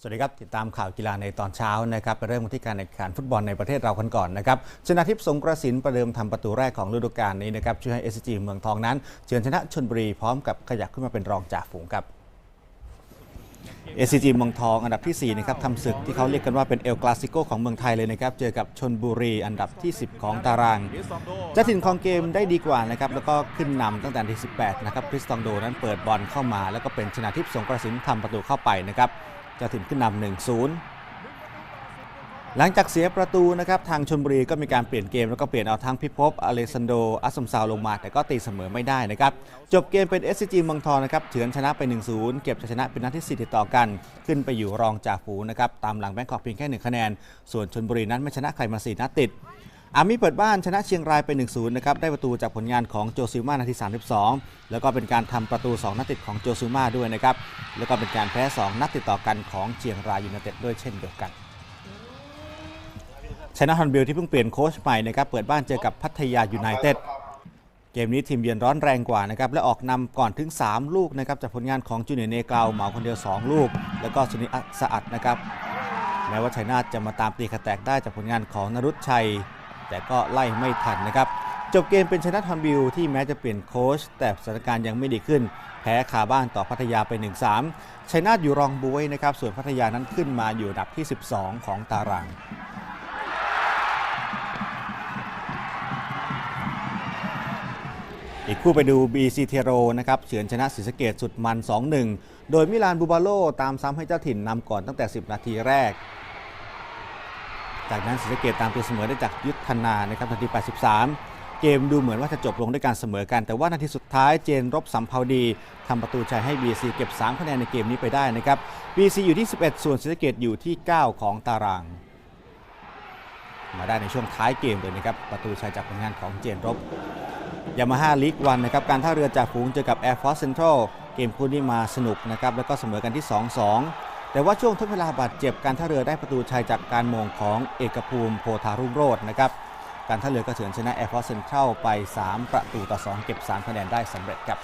สวัสดีครับ ติดตามข่าวกีฬาในตอนเช้านะครับไปเริ่มที่การแข่งขันฟุตบอลในประเทศเรากันก่อนนะครับชนะทิพย์สงกระสินประเดิมทำประตูแรกของฤดูกาลนี้นะครับช่วยให้ SCG เมืองทองนั้นเฉือนชนะชนบุรีพร้อมกับขยับขึ้นมาเป็นรองจ่าฝูงครับ SCG เมืองทองอันดับที่ 4 นะครับทำศึกที่เขาเรียกกันว่าเป็นเอลคลาสิโกของเมืองไทยเลยนะครับ เจอกับชนบุรีอันดับที่ 10 ของตารางจ้าถิ่นของเกมได้ดีกว่านะครับ แล้วก็ขึ้นนำตั้งแต่ที18 นะครับคริสตองโดนั้นเปิดบอลเข้ามา แล้วก็เป็นชนะทิพย์สงกระสินทำประตูเข้าไปนะครับ จ้าถิ่นขึ้นนำ1-0หลังจากเสียประตูนะครับทางชนบุรีก็มีการเปลี่ยนเกมแล้วก็เปลี่ยนเอาทั้งพิภพอเลซันโดอัสซัมซาวลงมา แต่ก็ตีเสมอไม่ได้นะครับ จบเกมเป็น SCG เมืองทองนะครับเฉือนชนะไป 1-0 เก็บชัยชนะเป็นนัดที่ 4 ติดต่อกัน ขึ้นไปอยู่รองจ่าฝูงนะครับตามหลังแบงคอกเพียงแค่ 1 คะแนน ส่วนชนบุรีนั้นไม่ชนะใครมา 4 นัดติด อามีเปิดบ้านชนะเชียงรายไป 1-0 นะครับ ได้ประตูจากผลงานของโจซิมานาที 32 แล้วก็เป็นการทำประตู 2 นัดติดของโจซิมาด้วยนะครับ แล้วก็เป็นการแพ้ 2 นัดติดต่อกันของเชียงรายยูไนเต็ดด้วยเช่นเดียวกันชนะฮอนบิลที่เพิ่งเปลี่ยนโค้ชใหม่นะครับ เปิดบ้านเจอกับพัทยายูไนเต็ด เกมนี้ทีมเยือนร้อนแรงกว่านะครับ และออกนำก่อนถึง 3 ลูกนะครับ จากผลงานของจูเนียร์เนกาวเหมาคนเดียว 2 ลูก แล้วก็สุนิอัสะอัดนะครับ แม้ว่าชัยนาทจะมาตามตีขแตกได้จากผลงานของนรุชชัย แต่ก็ไล่ไม่ทันนะครับ จบเกมเป็นชนะฮอนบิลที่แม้จะเปลี่ยนโค้ชแต่สถานการณ์ยังไม่ดีขึ้น แพ้คาบ้านต่อพัทยาไป 1-3ชัยนาทอยู่รองบวยนะครับ ส่วนพัทยานั้นขึ้นมาอยู่อันดับที่ 12 ของตารางอีกคู่ไปดู BC เทโรนะครับเฉือนชนะศรีสะเกดสุดมัน 2-1 โดยมิลานบูบาโลตามซ้ำให้เจ้าถิ่นนำก่อนตั้งแต่ 10 นาทีแรก จากนั้นศรีสะเกดตามตัวเสมอได้จากยุทธนานะครับนาที 83 เกมดูเหมือนว่าจะจบลงด้วยการเสมอกัน แต่ว่านาทีสุดท้ายเจนรบสัมภาวดีทำประตูชัยให้ BC เก็บ 3 คะแนนในเกมนี้ไปได้นะครับ BC อยู่ที่ 11 ส่วนศรีสะเกดอยู่ที่ 9 ของตาราง มาได้ในช่วงท้ายเกมเลยนะครับประตูชัยจากผลงานของเจนรบยามาฮ่าลีกวันนะครับการท่าเรือจากฝูงเจอกับ Air Force Central เกมคู่นี้มาสนุกนะครับแล้วก็เสมอกันที่ 2-2 แต่ว่าช่วงทดเวลาบาดเจ็บการท่าเรือได้ประตูชัยจากการมงของเอกภูมิโพธารุ่งโรจน์นะครับการท่าเรือก็เฉือนชนะแอร์พอร์ตเซ็นทรัลไป 3 ประตูต่อ 2 เก็บ 3 คะแนนได้สำเร็จครับ